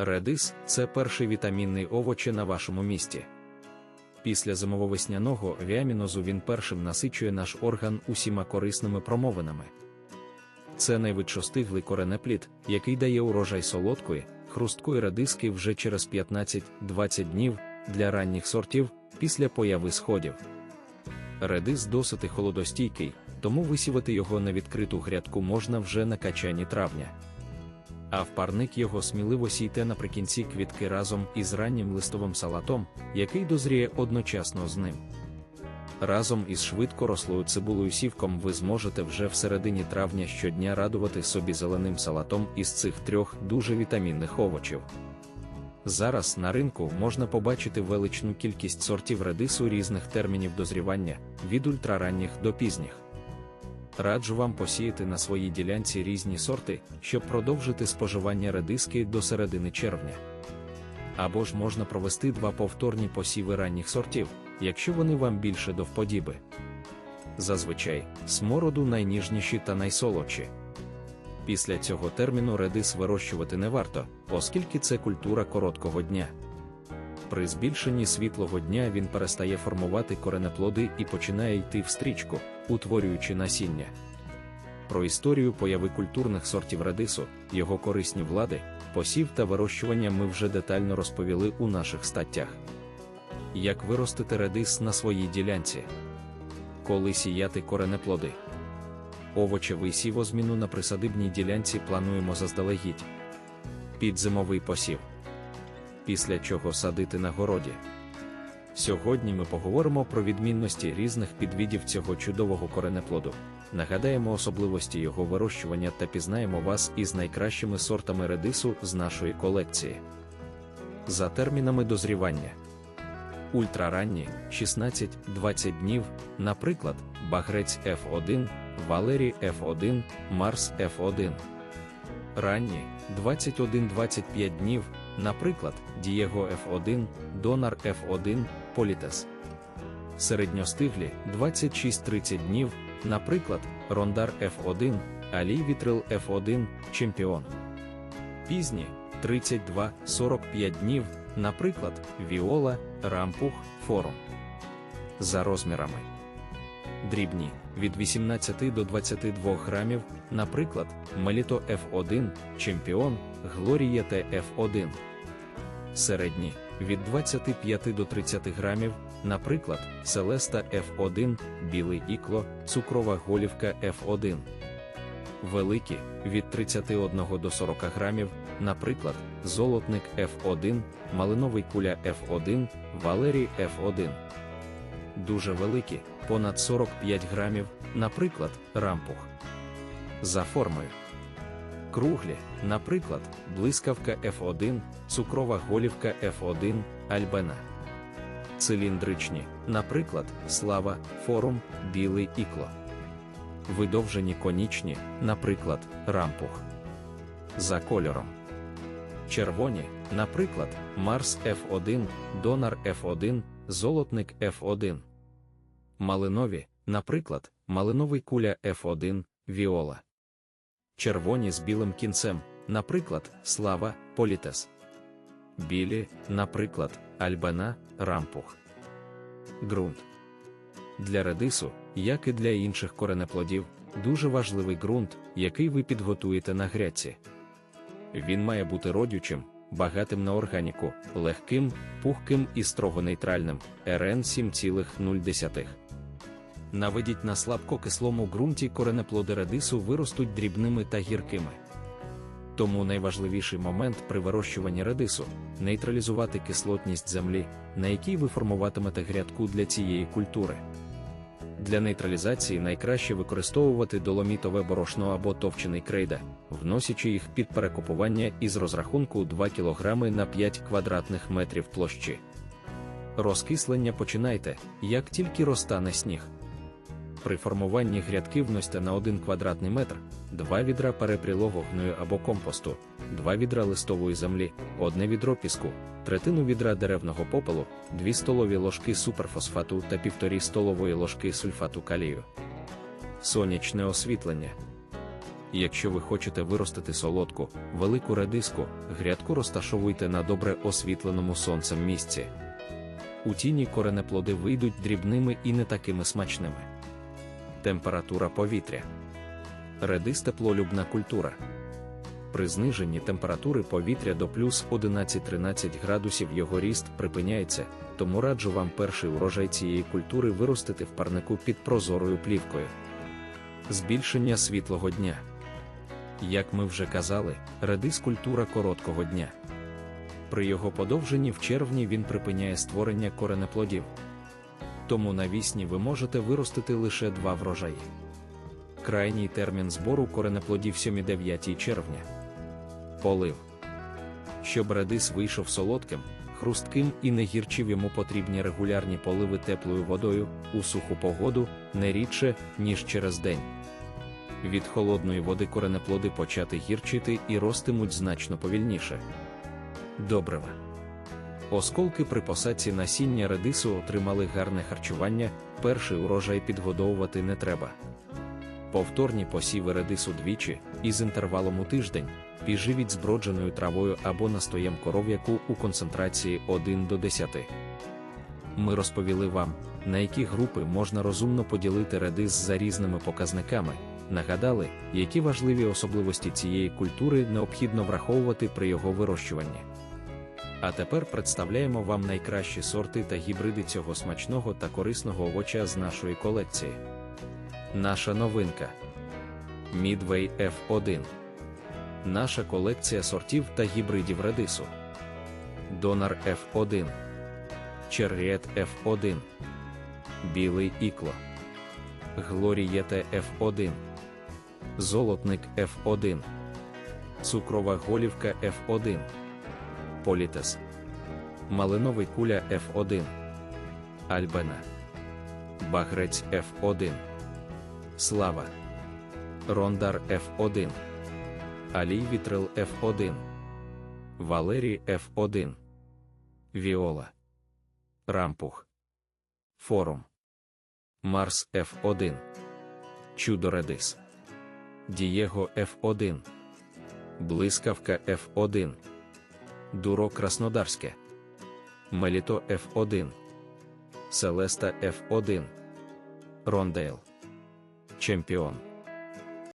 Редис це перший вітамінний овоч на вашому місті. Після зимово-весняного віамінозу він першим насичує наш орган усіма корисними промовинами. Це найвидшостиглий коренеплід, який дає урожай солодкої, хрусткої редиски вже через 15-20 днів для ранніх сортів після появи сходів. Редис досить холодостійкий, тому висівати його на відкриту грядку можна вже на качанні травня. А в парник його сміливо сійте наприкінці квітки разом із раннім листовим салатом, який дозріє одночасно з ним. Разом із швидко рослою цибулею сівком ви зможете вже в середині травня щодня радувати собі зеленим салатом із цих трьох дуже вітамінних овочів. Зараз на ринку можна побачити величну кількість сортів редису різних термінів дозрівання від ультраранніх до пізніх. Раджу вам посіяти на своїй ділянці різні сорти, щоб продовжити споживання редиски до середини червня. Або ж можна провести два повторні посіви ранніх сортів, якщо вони вам більше до вподіби. Зазвичай, смороду найніжніші та найсолодші. Після цього терміну редис вирощувати не варто, оскільки це культура короткого дня. При збільшенні світлого дня він перестає формувати коренеплоди і починає йти в стрічку, утворюючи насіння. Про історію появи культурних сортів редису, його корисні влади, посів та вирощування ми вже детально розповіли у наших статтях. Як виростити редис на своїй ділянці? Коли сіяти коренеплоди? Овочевий сівозміну на присадибній ділянці плануємо заздалегідь. Підзимовий посів. Після чого садити на городі. Сьогодні ми поговоримо про відмінності різних підвідів цього чудового коренеплоду, нагадаємо особливості його вирощування та пізнаємо вас із найкращими сортами редису з нашої колекції. За термінами дозрівання. Ультраранні 16-20 днів, наприклад, багрець F1, Валерій F1, Марс F1. Ранні 21-25 днів, наприклад, Дієго F1, Донар F1, Політес. Середньостиглі 26-30 днів, наприклад, Рондар F1, Алій Вітрил F1, Чемпіон. Пізні 32-45 днів, наприклад, Віола, Рампух, Форум. За розмірами. Дрібні від 18 до 22 грамів, наприклад, Меліто F1, Чемпіон, Глорія та F1. Середні від 25 до 30 грамів, наприклад, Селеста F1, Білий ікло, Цукрова голівка F1. Великі від 31 до 40 грамів, наприклад, Золотник F1, Малиновий куля F1, Валерій F1. Дуже великі, понад 45 грамів, наприклад, рампух. За формою. Круглі, наприклад, блискавка F1, цукрова голівка F1, альбена. Циліндричні, наприклад, слава, форум, білий ікло. Видовжені конічні, наприклад, рампух. За кольором. Червоні, наприклад, Марс F1, Донар F1, Золотник F1. Малинові, наприклад, малиновий куля F1, Віола. Червоні з білим кінцем, наприклад, Слава, Політес. Білі, наприклад, Альбана, Рампух. Ґрунт. Для редису, як і для інших коренеплодів, дуже важливий ґрунт, який ви підготуєте на грядці. Він має бути родючим, багатим на органіку, легким, пухким і строго нейтральним РН 7,0. Наведіть на слабкокислому ґрунті коренеплоди редису виростуть дрібними та гіркими. Тому найважливіший момент при вирощуванні редису нейтралізувати кислотність землі, на якій ви формуватимете грядку для цієї культури. Для нейтралізації найкраще використовувати доломітове борошно або товчений крейда, вносячи їх під перекопування із розрахунку 2 кг на 5 квадратних метрів площі. Розкислення починайте, як тільки розтане сніг. При формуванні грядки вносьте на 1 квадратний метр, 2 відра перепрілого гною або компосту, 2 відра листової землі, 1 відро піску, третину відра деревного попелу, 2 столові ложки суперфосфату та 1,5 столової ложки сульфату калію. Сонячне освітлення. Якщо ви хочете виростити солодку, велику редиску, грядку розташовуйте на добре освітленому сонцем місці. У тіні коренеплоди вийдуть дрібними і не такими смачними. Температура повітря. Редис теплолюбна культура. При зниженні температури повітря до плюс 11-13 градусів його ріст припиняється, тому раджу вам перший урожай цієї культури виростити в парнику під прозорою плівкою. Збільшення світлого дня. Як ми вже казали, редис культура короткого дня. При його подовженні в червні він припиняє створення коренеплодів. Тому навісні ви можете виростити лише два врожаї. Крайній термін збору коренеплодів 7-9 червня. Полив. Щоб редис вийшов солодким, хрустким і не гірчив йому потрібні регулярні поливи теплою водою у суху погоду не рідше, ніж через день. Від холодної води коренеплоди почати гірчити і ростимуть значно повільніше. Добрива. Осколки при посадці насіння редису отримали гарне харчування, перший урожай підгодовувати не треба. Повторні посіви редису двічі із інтервалом у тиждень, підживіть збродженою травою або настоєм коров'яку у концентрації 1 до 10. Ми розповіли вам, на які групи можна розумно поділити редис за різними показниками, нагадали, які важливі особливості цієї культури необхідно враховувати при його вирощуванні. А тепер представляємо вам найкращі сорти та гібриди цього смачного та корисного овоча з нашої колекції. Наша новинка Midway F1. Наша колекція сортів та гібридів редису. Донар F1. Черріет F1. Білий ікло. Глорієте F1. Золотник F1. Цукрова голівка F1. Політес. Малиновий куля F1. Альбена. Багрець F1. Слава. Рондар F1. Алій Вітрил F1. Валерій F1. Віола. Рампух. Форум. Марс F1. Чудо Редис. Дієго F1. Блискавка F1. Дуро Краснодарське. Меліто F1. Селеста F1. Рондейл. Чемпіон.